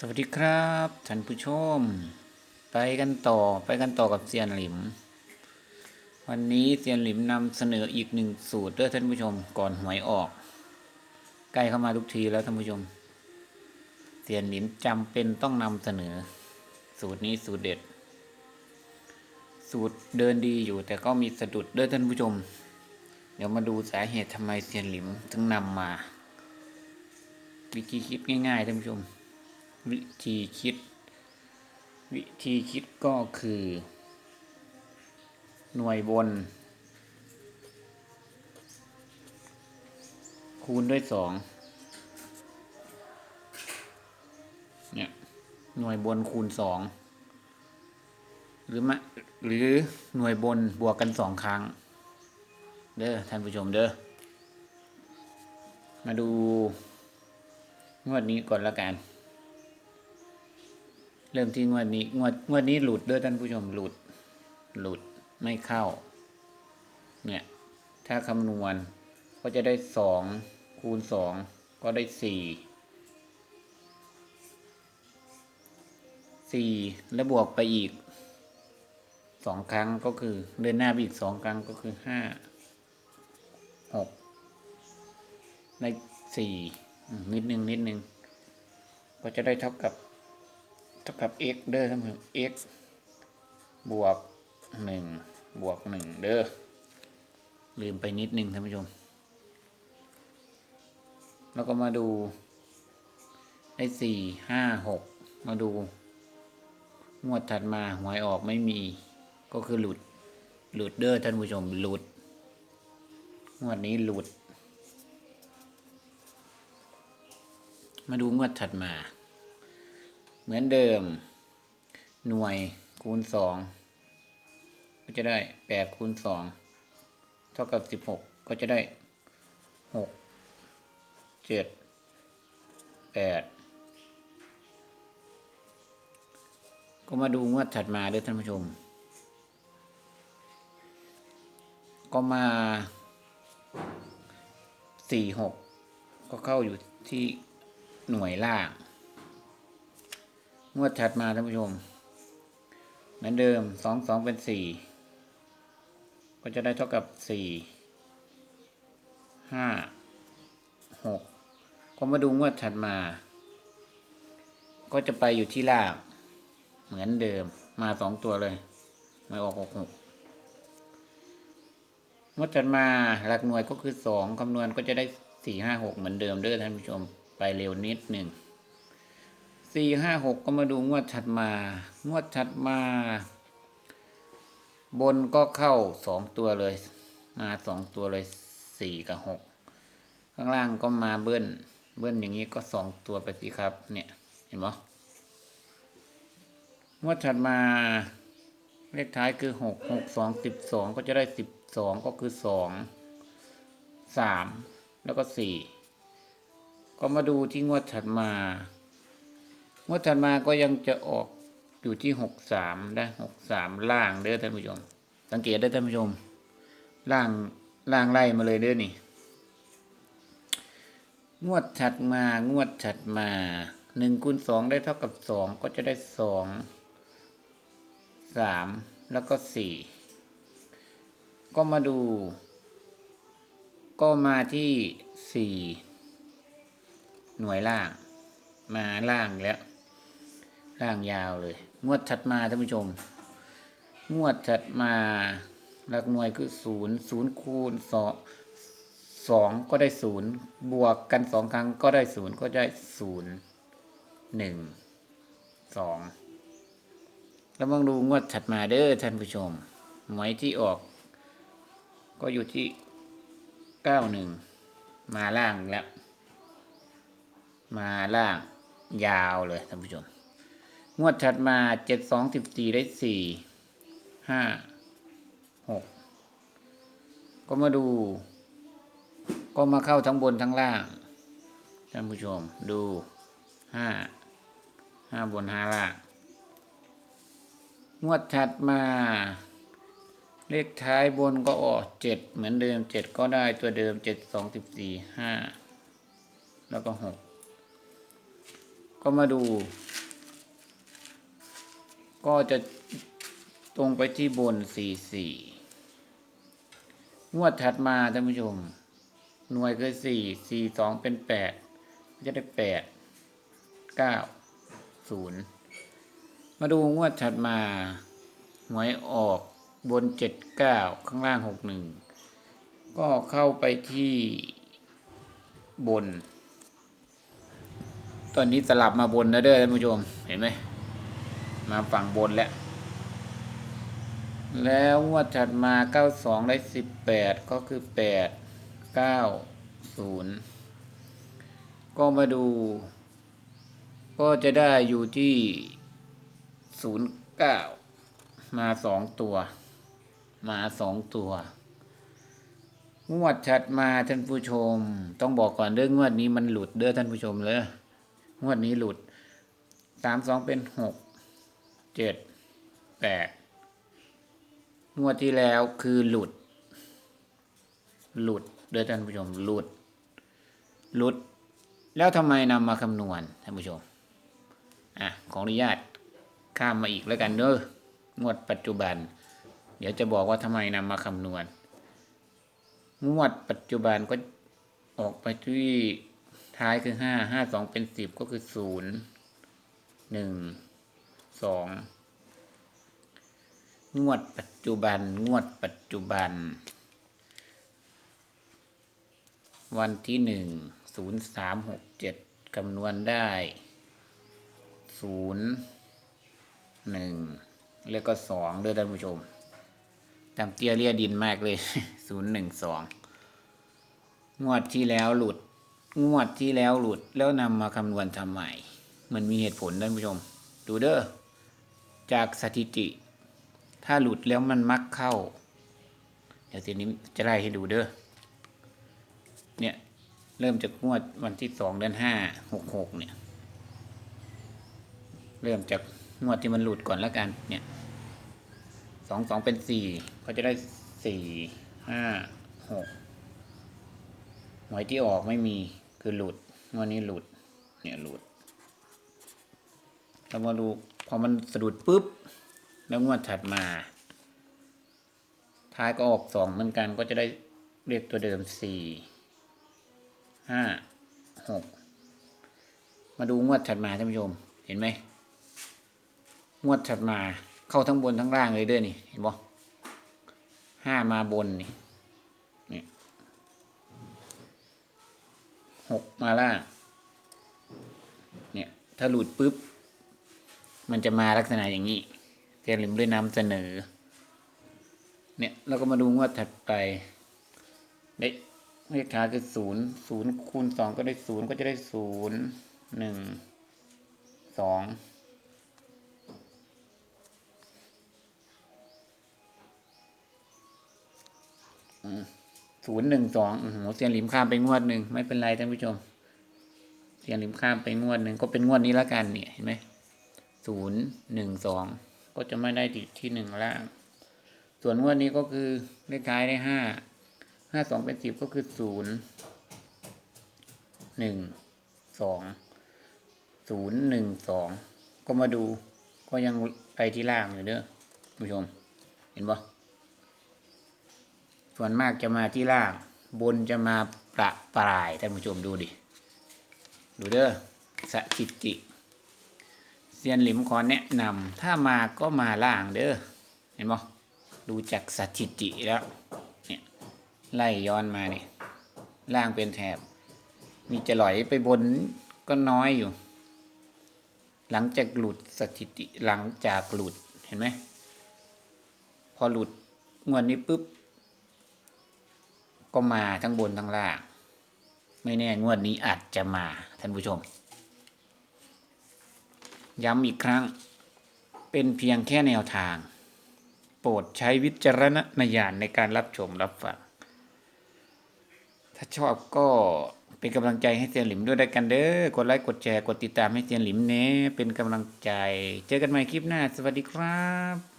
สวัสดีครับท่านผู้ชม ไปกันต่อไปกันต่อกับเซียนหลิม วันนี้เซียนหลิมนำเสนออีกหนึ่งสูตรเด้อท่านผู้ชมก่อนหวยออก ใกล้เข้ามาทุกทีแล้วท่านผู้ชมเซียนหลิมจำเป็นต้องนำเสนอ สูตรนี้สูตรเด็ด สูตรเดินดีอยู่แต่ก็มีสะดุดเด้อท่านผู้ชม เดี๋ยวมาดูสาเหตุทำไมเซียนหลิมถึงนำมาวิธีคิดง่ายๆท่านผู้ชม วิธีคิด วิธีคิดก็คือ หน่วยบน คูณด้วยสองเนี่ยหน่วยบนคูณสองหรือมะหรือหน่วยบนบวกกันสองครั้ง เด้อท่านผู้ชมเด้อมาดูงวดนี้ก่อนละกัน เริ่มที่งวดนี้งวดงวดนี้หลุดด้อท่านผู้ชมหลุด หลุดไม่เข้า เนี่ย ถ้าคำนวณก็จะได้สองคูณสองก็ได้สี่สี่แล้วบวกไปอีกสองครั้งก็คือเดินหน้าไปอีกสองครั้งก็คือห้าหกได้สี่นิดนึงนิดนึงก็จะได้เท่ากับ ท่ากับ x เด้อท่านผู้ชม x บวกหนึ่งบวกหนึ่งเด้อลืมไปนิดนึงท่านผู้ชม แล้วก็มาดูได้สี่ห้าหกมาดู งวดถัดมาหวยออกไม่มีก็คือหลุด หลุดเด้อท่านผู้ชมหลุด งวดนี้หลุด มาดูงวดถัดมา เหมือนเดิม หน่วยคูณสองก็จะได้แปดคูณสองเท่ากับสิบหกก็จะได้หกเจ็ดแปดก็มาดูงวดถัดมาด้วยท่านผู้ชม ก็มาสี่หกก็เข้าอยู่ที่หน่วยล่าง งวดถัดมาท่านผู้ชม เหมือนเดิมสองสองเป็นสี่ก็จะได้เท่ากับสี่ห้าหกก็มาดูงวดถัดมา ก็จะไปอยู่ที่ล่าง เหมือนเดิมมาสองตัวเลย ไม่ออกหกหกงวดถัดมาหลักหน่วยก็คือสองคำนวณก็จะได้สี่ห้าหกเหมือนเดิมเด้อท่านผู้ชมไปเร็วนิดหนึ่ง สี่ห้าหกก็มาดูงวดถัดมา งวดถัดมา บนก็เข้าสองตัวเลย มาสองตัวเลยสี่กับหกข้างล่างก็มาเบิ้ล เบิ้ลอย่างนี้ก็สองตัวไปสิครับ เนี่ยเห็นไหมงวดถัดมาเลขท้ายคือหกหกสองสิบสองก็จะได้สิบสองก็คือสองสามแล้วก็สี่ก็มาดูที่งวดถัดมา งวดถัดมาก็ยังจะออกอยู่ที่หกสามได้หกสามล่างเด้อท่านผู้ชม สังเกตได้ท่านผู้ชม ล่างล่างไล่มาเลยเด้อนี่ งวดถัดมางวดถัดมาหนึ่งคูณสองได้เท่ากับสองก็จะได้สองสามแล้วก็สี่ก็มาดู ก็มาที่สี่หน่วยล่าง มาล่างแล้ว ล่างยาวเลย งวดถัดมาท่านผู้ชม งวดถัดมาหลักหน่วยคือศูนย์ศูนย์คูณสองสองก็ได้ศูนย์บวกกันสองครั้งก็ได้ศูนย์ก็ได้ศูนย์หนึ่งสองแล้วมองดูงวดถัดมาเด้อท่านผู้ชมหมวยที่ออก ก็อยู่ที่เก้าหนึ่งมาล่างแล้ว มาล่างยาวเลยท่านผู้ชม งวดถัดมาเจ็ดสองสิบสี่ได้สี่ห้าหกก็มาดู ก็มาเข้าทั้งบนทั้งล่างท่านผู้ชมดูห้าห้าบนห้าล่างงวดถัดมา เลขท้ายบนก็ออกเจ็ดเหมือนเดิมเจ็ดก็ได้ตัวเดิมเจ็ดสองสิบสี่ห้าแล้วก็หกก็มาดู ก็จะตรงไปที่บนสี่สี่งวดถัดมาท่านผู้ชม หน่วยคือสี่สี่สองเป็นแปดจะได้แปดเก้าศูนย์มาดูงวดถัดมาหวยออกบนเจ็ดเก้าข้างล่างหกหนึ่งก็เข้าไปที่บน ตอนนี้สลับมาบนแล้วเด้อท่านผู้ชม เห็นไหม มาฝั่งบนแล้ว แล้วงวดถัดมา92ได้18ก็คือ8 9 0ก็มาดู ก็จะได้อยู่ที่09มา2ตัว มา2ตัวงวดถัดมาท่านผู้ชม ต้องบอกก่อนเรื่องงวดนี้มันหลุดเด้อท่านผู้ชมเลยงวดนี้หลุด3 2เป็น6 เจ็ดแปดงวดที่แล้วคือหลุด หลุดโดยท่านผู้ชมหลุด หลุด แล้วทำไมนำมาคำนวณท่านผู้ชมอะขออนุญาตข้ามมาอีกแล้วกันเนอะงวดปัจจุบัน เดี๋ยวจะบอกว่าทำไมนำมาคำนวณ งวดปัจจุบันก็ออกไปที่ท้ายคือห้าห้าสองเป็นสิบก็คือศูนย์หนึ่ง สองงวดปัจจุบัน งวดปัจจุบัน วันที่หนึ่งศูนย์สามหกเจ็ดคำนวณได้ศูนย์หนึ่งแล้วก็สองด้วยท่านผู้ชมตามเตี้ยเรียดินมากเลยศูนย์หนึ่งสองงวดที่แล้วหลุด งวดที่แล้วหลุดแล้วนำมาคำนวณทำใหม่ มันมีเหตุผลท่านผู้ชม ดูเด้อ จากสถิติ ถ้าหลุดแล้วมันมักเข้า เดี๋ยวทีนี้จะไล่ให้ดูเด้อเนี่ยเริ่มจากงวดวันที่สองเดือนห้าหกหกเนี่ย เริ่มจากงวดที่มันหลุดก่อนแล้วกัน เนี่ยสองสองเป็นสี่ก็จะได้สี่ห้าหกหวยที่ออกไม่มีคือหลุดงวดนี้หลุด เนี่ยหลุดเรามาดู พอมันสะดุดปุ๊บ แล้วงวดถัดมา ท้ายก็ออกสองเหมือนกันก็จะได้เรียกตัวเดิมสี่ห้าหกมาดูงวดถัดมาท่านผู้ชมเห็นไหมงวดถัดมาเข้าทั้งบนทั้งล่างเลยเด้วยนี่เห็นบ่ห้ามาบนนี่นี่หกมาล่างเนี่ยถ้าหลุดปุ๊บ มันจะมาลักษณะอย่างนี้เทียนลิมด้วยนำเสนอ เนี่ยเราก็มาดูงวดถัดไปได้เลขท้าคือศูนย์ศูนย์คูณสองก็ได้ศูนย์ก็จะได้ศูนย์หนึ่งสองศูนย์หนึ่งสองโอ้โหเสียนหลิมข้ามไปงวดหนึ่งไม่เป็นไรท่านผู้ชม เสียนหลิมข้ามไปงวดหนึ่งก็เป็นงวดนี้แล้วกันเนี่ยเห็นไหม ศูนย์หนึ่งสองก็จะไม่ได้ติดที่หนึ่งล่าง ส่วนงวดนี้ก็คือเลขท้ายได้ห้าห้าสองเป็นสิบก็คือศูนย์หนึ่งสองศูนย์หนึ่งสองก็มาดูก็ยังไปที่ล่างอยู่เด้อผู้ชม เห็นปะส่วนมากจะมาที่ล่าง บนจะมาประปรายท่านผู้ชมดูดิ ดูเด้อสถิติ เซียนหลิมขอแนะนำถ้ามาก็มาล่างเด้อเห็นบ่ดูจากสถิติแล้วเนี่ยไล่ย้อนมาเนี่ยล่างเป็นแถบ มีจะหลอยไปบนก็น้อยอยู่ หลังจากหลุดสถิติหลังจากหลุดเห็นไหมพอหลุดงวดนี้ปุ๊บ ก็มาทั้งบนทั้งล่าง ไม่แน่งวดนี้อาจจะมาท่านผู้ชม ย้ำอีกครั้ง เป็นเพียงแค่แนวทาง โปรดใช้วิจารณญาณในการรับชมรับฟัง ถ้าชอบก็เป็นกำลังใจให้เซียนหลิมด้วยได้กันเด้อกดไลค์กดแชร์กดติดตามให้เซียนหลิมเน้เป็นกำลังใจ เจอกันใหม่คลิปหน้า สวัสดีครับ